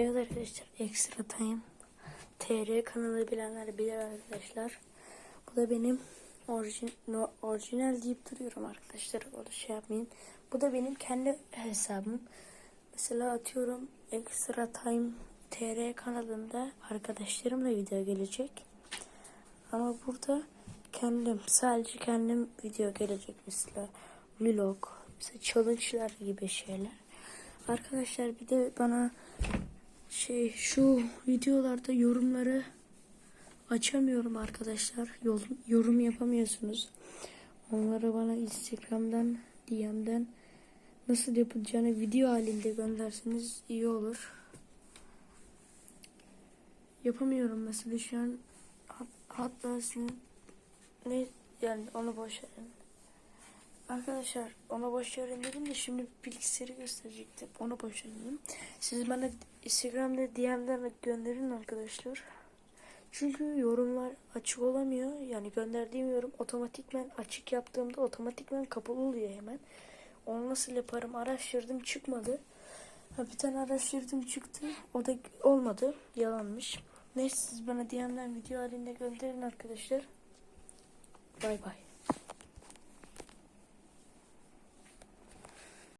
Evet arkadaşlar Extra Time TR kanalı bilenler bilir arkadaşlar. Bu da benim orijin, orijinal deyip duruyorum arkadaşlar. Orada şey yapmayın. Bu da benim kendi hesabım. Mesela atıyorum Extra Time TR kanalında arkadaşlarımla video gelecek. Ama burada kendim sadece kendim video gelecek mesela vlog, mesela challenge'lar gibi şeyler. Arkadaşlar bir de bana şey şu videolarda yorumları açamıyorum arkadaşlar. Yorum, yorum yapamıyorsunuz. Onları bana Instagram'dan, DM'den nasıl yapılacağını video halinde gönderseniz iyi olur. Yapamıyorum mesela şu an hat- hatta sizin ne yani onu boş verin. Arkadaşlar ona boş dedim de şimdi bilgisayarı gösterecektim. Onu boş verin. Siz bana Instagram'da DM'den gönderin arkadaşlar. Çünkü yorumlar açık olamıyor. Yani gönderdiğim yorum otomatikmen açık yaptığımda otomatikmen kapalı oluyor hemen. Onu nasıl yaparım araştırdım çıkmadı. Ha, bir tane araştırdım çıktı. O da olmadı. Yalanmış. Neyse siz bana DM'den video halinde gönderin arkadaşlar. Bay bay.